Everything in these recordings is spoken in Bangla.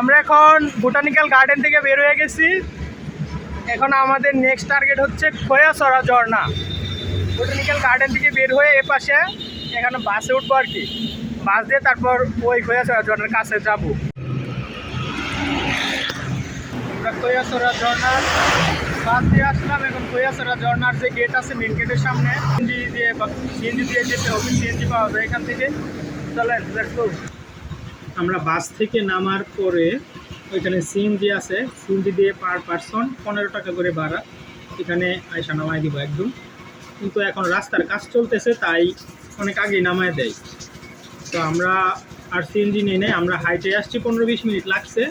আমরা এখন বোটানিক্যাল গার্ডেন থেকে বের হয়ে গেছি। এখন আমাদের নেক্সট টার্গেট হচ্ছে খোয়াছড়া ঝর্ণা। বোটানিক্যাল গার্ডেন থেকে বের হয়ে এ পাশে এখানে বাসে উঠবো আর কি। বাস দিয়ে তারপর ওই খোয়াছড়া ঝর্ণার কাছে যাব। আমরা খোয়াছড়া ঝর্ণার বাস দিয়ে আসলাম। এখন খোয়াছড়া ঝর্ণার যে গেট আছে মেন গেটের সামনে, সিএনজি দিয়ে সিএনজি দিয়ে যেতে হবে, সিএনজি পাওয়া যায় এখান থেকে। চলেন লেটস গো আমরা বাস থেকে নামার পরে ওইখানে সিএনজি আছে, সিএনজি দিয়ে পার পারসন পনেরো টাকা করে ভাড়া। এখানে আয়সা নামাই দিব একদম। কিন্তু এখন রাস্তার কাজ চলতেছে, তাই অনেক আগেই নামায় দেয়। তো আমরা আর সিএনজি নিয়ে নেই, আমরা হাইটে আসছি, পনেরো বিশ মিনিট লাগছে।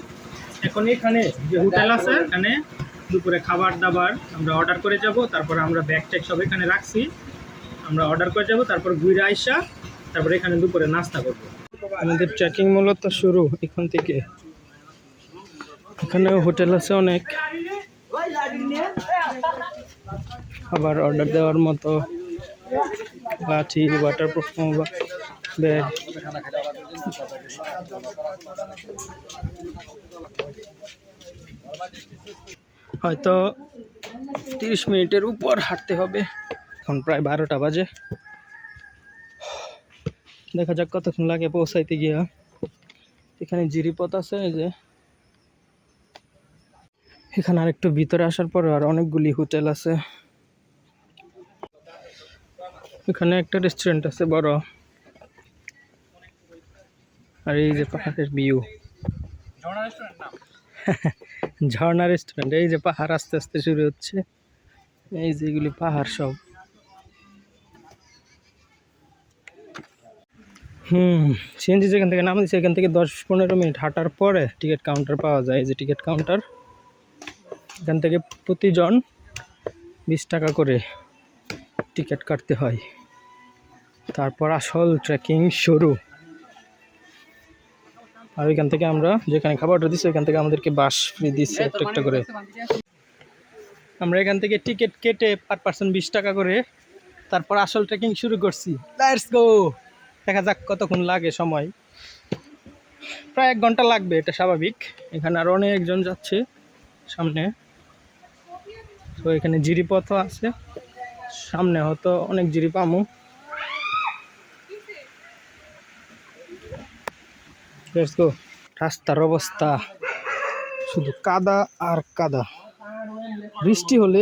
এখন এখানে যে হোটেল আছে, এখানে দুপুরে খাবার দাবার আমরা অর্ডার করে যাব, তারপর আমরা ব্যাগ ট্যাগ সব এখানে রাখছি। আমরা অর্ডার করে যাব, তারপর ঘুরে আইসা তারপর এখানে দুপুরে নাস্তা করব। আমাদের ট্রেকিং মূলত শুরু এখান থেকে। এখানে হোটেল আছে অনেক। খাবার অর্ডার দেওয়ার মতো লাঠি ওয়াটার প্রুফ ব্যাগ হয়তো তিরিশ মিনিটের উপর হাঁটতে হবে। এখন প্রায় বারোটা বাজে। দেখা যাক কতক্ষণ লাগে পৌঁছাইতে গিয়া। এখানে জিরিপথ আছে এই যে। এখানে আর একটু ভিতরে আসার পর আর অনেকগুলি হোটেল আছে। এখানে একটা রেস্টুরেন্ট আছে বড়। আর এই যে পাহাড়ের ভিউ ঝর্ণা রেস্টুরেন্ট এই যে পাহাড় আস্তে আস্তে শুরু হচ্ছে। এই যে এগুলি পাহাড় সব। হুম সিএনজি যেখান থেকে নাম এখান থেকে দশ পনেরো মিনিট হাঁটার পরে টিকিট কাউন্টার পাওয়া যায়। যে টিকিট কাউন্টার এখান থেকে প্রতিজন বিশ টাকা করে টিকিট কাটতে হয়। তারপর আসল ট্রেকিং শুরু। আর ওইখান থেকে আমরা যেখানে খাবার অর্ডার দিচ্ছি ওইখান থেকে আমাদেরকে বাস ফ্রি দিচ্ছে একটা একটা করে। আমরা এখান থেকে টিকিট কেটে পার পার্সন বিশ টাকা করে তারপর আসল ট্রেকিং শুরু করছি। লেটস গো দেখা যাক কতক্ষণ লাগে সময়। প্রায় এক ঘণ্টা লাগবে, এটা স্বাভাবিক। এখানে আরও অনেকজন যাচ্ছে সামনে। তো এখানে জিরিপথও আছে। সামনে হয়তো অনেক জিরি পামু রাস্তার অবস্থা। শুধু কাদা আর কাদা। বৃষ্টি হলে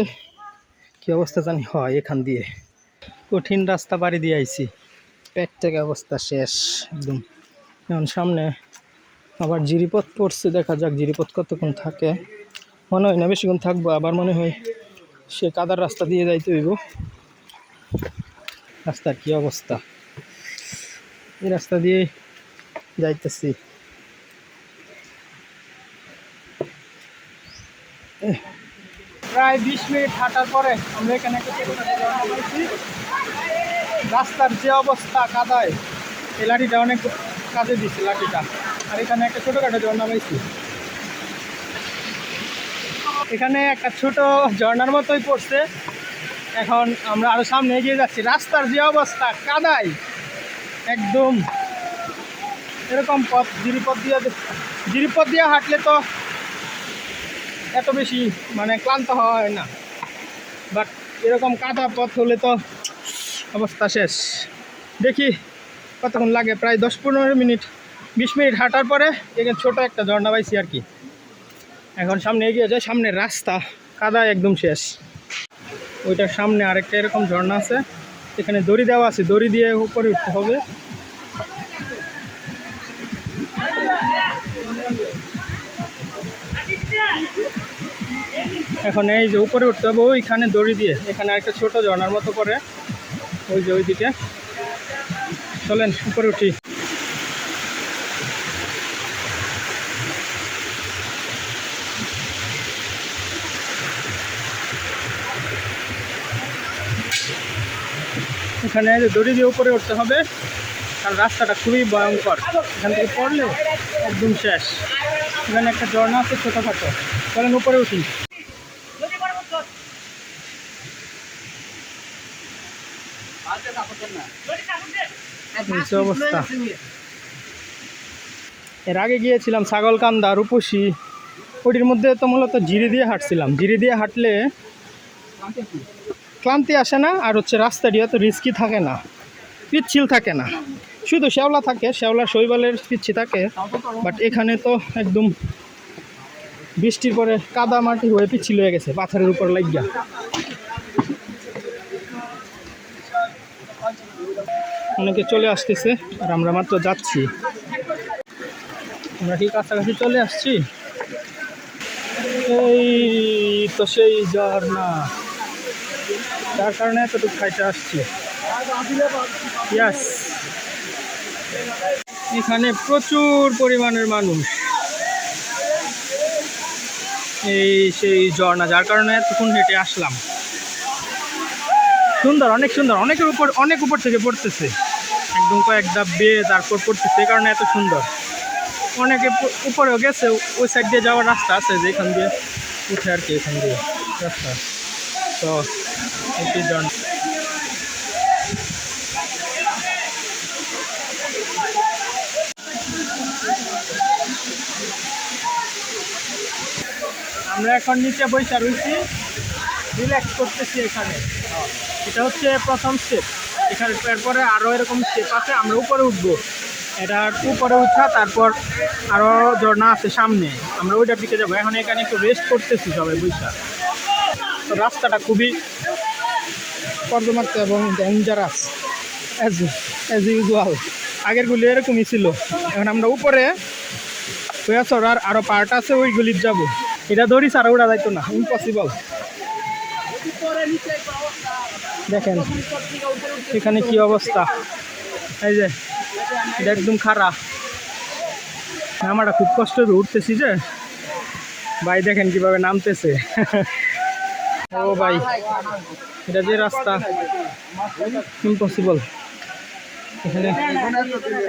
কি অবস্থা জানি হয় এখান দিয়ে। কঠিন রাস্তা বাড়ি দিয়ে আইছি। পেট থেকে অবস্থা শেষ, একদম। এখন সামনে আবার জিরিপথ পড়ছে, দেখা যাক জিরিপথ কতক্ষণ থাকে। মনে হয় না, বেশিক্ষণ থাকব, আবার মনে হয় সে কাদার রাস্তা দিয়ে যাইতে হইব। রাস্তার কি অবস্থা? এই রাস্তা দিয়ে যাইতেছি। প্রায় বিশ মিনিট হাঁটার পরে আমরা এখানে একটা রাস্তার যে অবস্থা কাদায়, এই লাঠিটা অনেক কাজে দিচ্ছে লাঠিটা। আর এখানে একটা ছোটোখাটো ঝর্ণা পাইছি এখানে একটা ছোট ঝর্ণার মতোই পড়ছে। এখন আমরা আরও সামনে এগিয়ে যাচ্ছি। রাস্তার যে অবস্থা কাদায়, একদম এরকম পথ, জিরিপথ দিয়ে জিরিপথ দিয়ে হাঁটলে তো এত বেশি মানে ক্লান্ত হয় না। বাট এরকম কাদা পথ হলে তো অবস্থা শেষ। দেখি কতক্ষণ লাগে, প্রায় দশ পনেরো মিনিট, বিশ মিনিট হাঁটার পরে এখানে ছোটো একটা ঝর্ণা পাইছি আর কি। এখন সামনে এগিয়ে যায় সামনের রাস্তা, কাদা একদম শেষ। ওইটার সামনে আরেকটা এরকম ঝর্ণা আছে, এখানে দড়ি দেওয়া আছে, দড়ি দিয়ে উপরে উঠতে হবে। এখন এই যে উপরে উঠতে হবে, ওইখানে দড়ি দিয়ে, এখানে একটা ছোট ঝর্ণার মতো করে। ওই যে ওইদিকে। চলেন, উপরে উঠি। এখানে দড়ি দিয়ে উপরে উঠতে হবে। কারণ রাস্তাটা খুবই ভয়ঙ্কর। এখান থেকে পড়লে একদম শেষ। এখানে একটা ঝর্ণা আছে ছোটোখাটো। চলেন, উপরে উঠি। নিচে অবস্থা। এর আগে গিয়েছিলাম ছাগলকান্দা রূপসী। ওটির মধ্যে তো মূলত জিরি দিয়ে হাঁটছিলাম। জিরি দিয়ে হাঁটলে ক্লান্তি আসে না আর হচ্ছে রাস্তাটি অত রিস্কি থাকে না। পিচ্ছিল থাকে না। শুধু শ্যাওলা থাকে শ্যাওলা শৈবালের পিচ্ছি থাকে বাট এখানে তো একদম বৃষ্টির পরে কাদা মাটি হয়ে পিচ্ছিল হয়ে গেছে পাথরের উপর লাগিয়া। অনেকে চলে আসতেছে, আর আমরা মাত্র যাচ্ছি। আমরা কি কাছাকাছি চলে আসছি? এই তো সেই ঝর্ণা। তার কারণে এতটুকু খাইতে আসছি। ইয়াস এখানে প্রচুর পরিমাণের মানুষ। এই সেই ঝর্ণা, যার কারণে এতক্ষণ হেঁটে আসলাম। সুন্দর, অনেক সুন্দর, অনেকের উপর, অনেক উপর থেকে পড়তেছে। একদম কয়েক ধাপ বেয়ে তারপর পড়তেছে, এই কারণে এত সুন্দর। অনেকে উপরেও গেছে, ওই সাইড দিয়ে যাওয়ার রাস্তা আছে, যে এখান দিয়ে উঠে আর কি, এখান দিয়ে রাস্তা। তো জন আমরা এখন নিচে বৈশা রয়েছি। রিল্যাক্স করতেছি এখানে। এটা হচ্ছে প্রথম স্টেপ এখানে এরপরে আরও এরকম স্টেপ আছে, আমরা উপরে উঠবো। এটা উপরে উঠা, তারপর আরও ঝর্ণা আছে সামনে। আমরা ওইটার দিকে যাব। এখন এখানে একটু রেস্ট করতেছি সবাই বৈশা তো রাস্তাটা খুবই কর্দমাক্ত এবং ডেঞ্জারাস অ্যাজ অ্যাজ ইউজুয়াল আগেরগুলি এরকমই ছিল। এখন আমরা উপরে হয়ে চড়ার আরও পার্ট আছে, ওইগুলির যাব। এটা ধরি সারা উড়া যাইতো না ইম্পসিবল দেখেন, এখানে কি অবস্থা? এই যে একদম খারাপ নামাটা খুব কষ্ট করে উঠতেছি যে। ভাই, দেখেন কীভাবে নামতেছে। ও ভাই, এটা যে রাস্তা। ইম্পসিবল এখানে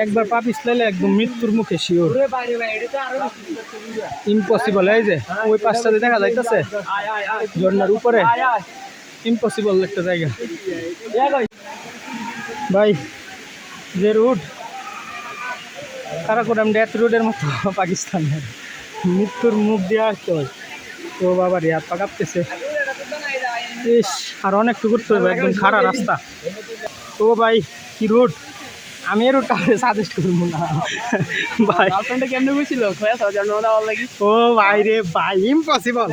একবার পা পিছলাইলে একদম মৃত্যুর মুখে শিওর। ইম্পসিবল এই যে, ওই পাশটাতে দেখা যাইতেছে। ঝর্নার উপরে। ইম্পসিবল একটা জায়গা। ভাই, যে রুট কারাকোরাম ডেথ রুডের মতো পাকিস্তানের। মৃত্যুর মুখ দিয়ে আসতে হয়? তো বাবা রে হাত পা ইস, আর অনেক টুকুর তো একদম খারাপ রাস্তা। ও ভাই, কি রুট আমি এই রুটটা সাজেস্ট করব না। ভাই। গার্লফ্রেন্ডে কেমনে গেছিল খয়া জন্ম দেওয়ার লাগি। ও ভাই রে ভাই ইম্পসিবল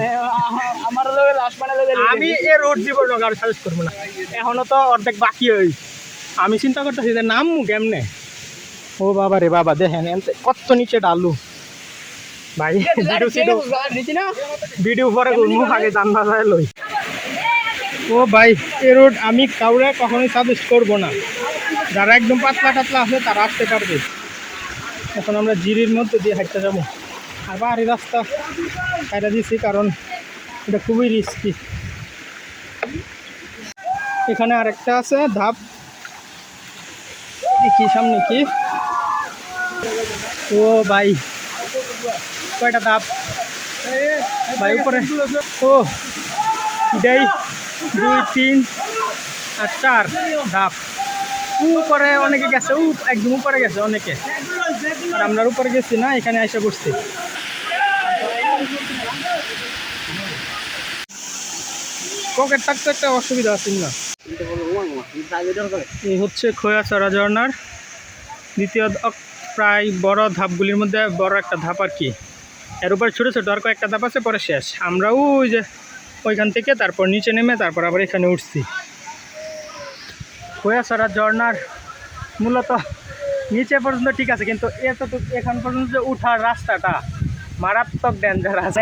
আমার লগে লাশ বানালে আমি এ রোড জীবন আর সাজেস্ট করব না। এখনও তো অর্ধেক বাকি হই। আমি চিন্তা করতেছি যে নাম কেমনে? ও বাবা রে বাবা দেখেন এনতে কত নিচে ডালু। ভাই ভিডিও সিডিও ভিডিও পরে করব আগে জানবা যায় লই। ও ভাই এ রোড আমি কাউরে কখনোই সাজেস্ট করব না। যারা একদম পাতলা টাতলা আছে, তারা আসতে পারবে। এখন আমরা জিরির মধ্যে দিয়ে হাঁটতে যাব। আর বাড়ি রাস্তা কাটা দিছি কারণ এটা খুবই রিস্কি এখানে আরেকটা আছে, ধাপ। দেখি সামনে কি। ও ভাই, কয়টা ধাপ? ভাই, উপরে। ও, এটাই দুই, তিন আর চার ধাপ। উপরে অনেকে গেছে একদম উপরে গেছে অনেকে। আর আমরা উপরে গেছি না, এখানে এসে বসছি। পকেট থাকতে একটা অসুবিধা আছে, না? এই হচ্ছে খোয়াছড়া ঝর্ণার। দ্বিতীয় প্রায় বড় ধাপগুলির মধ্যে বড় একটা ধাপ আর কি। এর উপর ছোটো ছোটো আর কয়েকটা ধাপ আছে, পরে শেষ। আমরাও ওই যে ওইখান থেকে তারপর নিচে নেমে তারপর আবার এখানে উঠছি। খোয়াছড়া ঝর্ণার মূলত নিচে পর্যন্ত ঠিক আছে কিন্তু এতটুকু এখান পর্যন্ত যে উঠার রাস্তাটা মারাত্মক ডেঞ্জারাস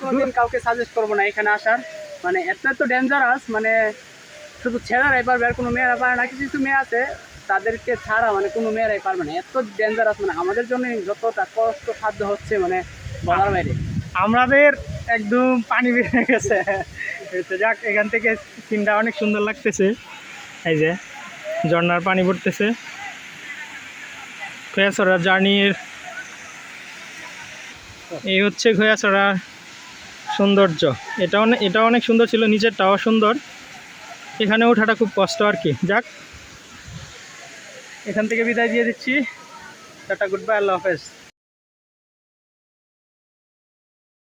কোনোদিন কাউকে সাজেস্ট করব না এখানে আসার। মানে এত এত ডেঞ্জারাস মানে শুধু ছেলেরাই পারবে আর কোনো মেয়েরা পারে না কিছু কিছু মেয়ে আছে তাদেরকে ছাড়া মানে কোনো মেয়েরাই পারবে না। এত ডেঞ্জারাস মানে আমাদের জন্য যতটা কষ্ট খাদ্য হচ্ছে মানে বলার বাইরে। আমাদের একদম পানি বেরিয়ে গেছে। যাক এখান থেকে সিনটা অনেক সুন্দর লাগতেছে। এই যে। ঝর্ণার পানি পড়তেছে। খোয়াছড়া জার্নির এই হচ্ছে খোয়াছড়ার সৌন্দর্য। এটা অনেক এটা অনেক সুন্দর ছিল, নিচেরটাও সুন্দর। এখানে ওঠাটা খুব কষ্ট আর কি। যাক। এখান থেকে বিদায় দিয়ে দিচ্ছি। টাটা গুড বাই আল্লাহ হাফেজ।